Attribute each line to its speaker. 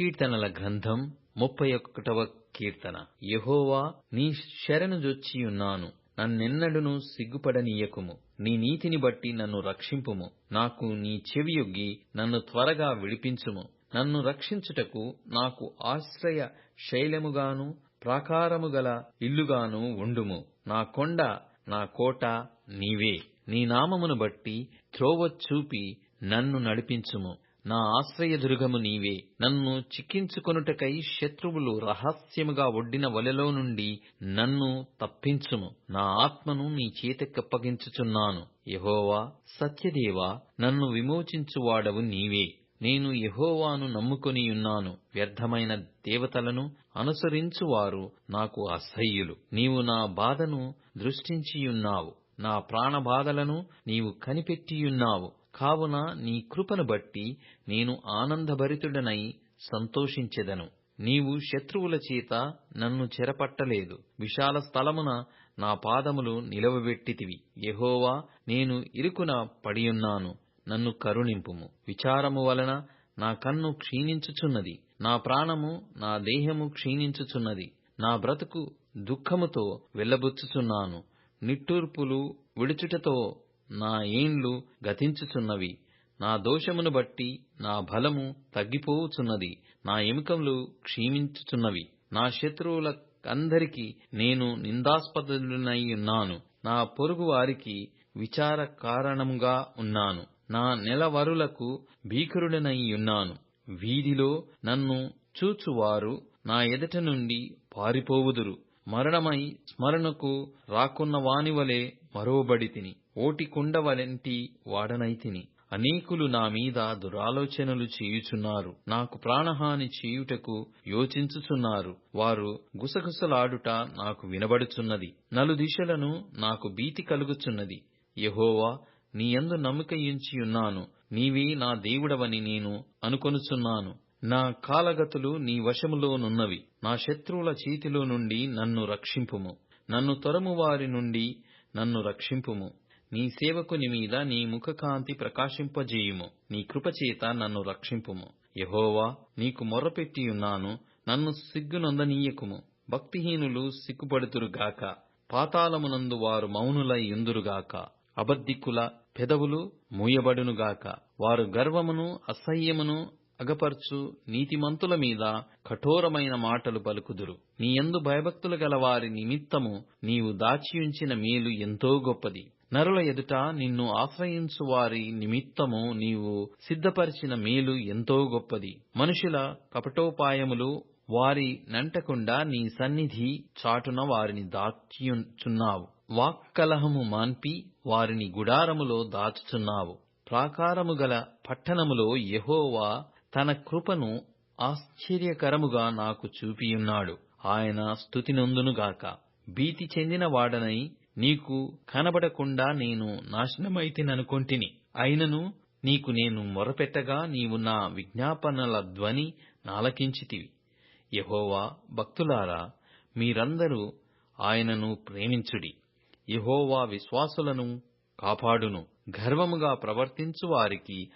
Speaker 1: కీర్తనల గ్రంథం ముప్పై ఒకటవ కీర్తన. యహోవా నీ శరణు జొచ్చియున్నాను. నన్నెన్నడును సిగ్గుపడనీయకుము. నీ నీతిని బట్టి నన్ను రక్షింపుము. నాకు నీ చెవియొగ్గి నన్ను త్వరగా విడిపించుము. నన్ను రక్షించుటకు నాకు ఆశ్రయ శైలముగాను ప్రాకారము గల ఇల్లుగాను ఉండుము. నా కొండ నా కోట నీవే. నీ నామమును బట్టి త్రోవ చూపి నన్ను నడిపించుము. నా ఆశ్రయదుర్గము నీవే. నన్ను చిక్కించుకొనుటకై శత్రువులు రహస్యముగా ఒడ్డిన వలలో నుండి నన్ను తప్పించుము. నా ఆత్మను నీ చేతకప్పగించుచున్నాను యహోవా సత్యదేవా నన్ను విమోచించువాడవు నీవే. నేను యహోవాను నమ్ముకొనియున్నాను వ్యర్థమైన దేవతలను అనుసరించువారు నాకు అసహ్యులు. నీవు నా బాధను దృష్టించియున్నావు. నా ప్రాణబాధలను నీవు కనిపెట్టియున్నావు. కావున నీ కృపను బట్టి నేను ఆనందభరితుడనై సంతోషించెదను. నీవు శత్రువుల చేత నన్ను చెరపట్టలేదు. విశాల స్థలమున నా పాదములు నిలవబెట్టితివి. యెహోవా నేను ఇరుకున పడియున్నాను. నన్ను కరుణింపుము. విచారము వలన నా కన్ను క్షీణించుచున్నది. నా ప్రాణము నా దేహము క్షీణించుచున్నది. నా బ్రతుకు దుఃఖముతో వెళ్ళబుచ్చుచున్నాను నిట్టూర్పులు విడుచుటతో నా ఏండ్లు గతించుచున్నవి. నా దోషమును బట్టి నా బలము తగ్గిపోవుచున్నది నా ఎముకలు క్షీణించుచున్నవి. నా శత్రువులకందరికి నేను నిందాస్పదుడనై ఉన్నాను నా పొరుగు వారికి విచార కారణముగా ఉన్నాను. నా నెలవరులకు భీకరుడనై ఉన్నాను వీధిలో నన్ను చూచువారు నా ఎదుట నుండి పారిపోవుదురు. మరణమై స్మరణకు రాకున్న వానివలే మరోబడితిని ఓటి కుండ వలెంటి వాడనైతిని అనేకులు నా మీద దురాలోచనలు చేయుచున్నారు. నాకు ప్రాణహాని చేయుటకు యోచించుచున్నారు. వారు గుసగుసలాడుట నాకు వినబడుచున్నది. నలుదిశలను నాకు భీతి కలుగుచున్నది. యెహోవా నీయందు నమ్మకయించియున్నాను. నీవే నా దేవుడవని నేను అనుకొనుచున్నాను. నా కాలగతులు నీ వశములోనున్నవి నా శత్రువుల చేతిలో నుండి నన్ను రక్షింపుము. నన్ను తొరము వారి నుండి నన్ను రక్షింపుము. నీ సేవకుని మీద నీ ముఖకాంతి ప్రకాశింపజేయుము. నీ కృపచేత నన్ను రక్షింపుము. యహోవా నీకు మొర్రపెట్టియున్నాను నన్ను సిగ్గునొందనీయకుము. భక్తిహీనులు సిగ్గుపడుతురుగాక. పాతాళమునందు వారు మౌనులై ఎందురుగాక అబద్ధికుల పెదవులు మూయబడునుగాక. వారు గర్వమును అసహ్యమును అగపర్చు. నీతిమంతుల మీద కఠోరమైన మాటలు పలుకుదురు. నీయందు భయభక్తులు గల వారి నిమిత్తము నీవు దాచియుంచిన మేలు ఎంతో గొప్పది. నరుల ఎదుట నిన్ను ఆశ్రయించు వారి నిమిత్తము నీవు సిద్ధపరిచిన మేలు ఎంతో గొప్పది. మనుషుల కపటోపాయములు వారి నంటకుండా నీ సన్నిధి చాటున వారిని దాచియుచున్నావు. వాక్కలహము మాన్పి వారిని గుడారములో దాచుచున్నావు. ప్రాకారము గల పట్టణములో యెహోవా తన కృపను ఆశ్చర్యకరముగా నాకు చూపియున్నాడు. ఆయన స్థుతినందునుగాక. భీతి చెందిన వాడనై నీకు కనబడకుండా నేను నాశనమైతిననుకొంటిని. అయినను నీకు నేను మొరపెట్టగా నీవు నా విజ్ఞాపనల ధ్వని నాలకించితివి. యహోవా భక్తులారా మీరందరూ ఆయనను ప్రేమించుడి. యహోవా విశ్వాసులను కాపాడును. గర్వముగా ప్రవర్తించు వారికి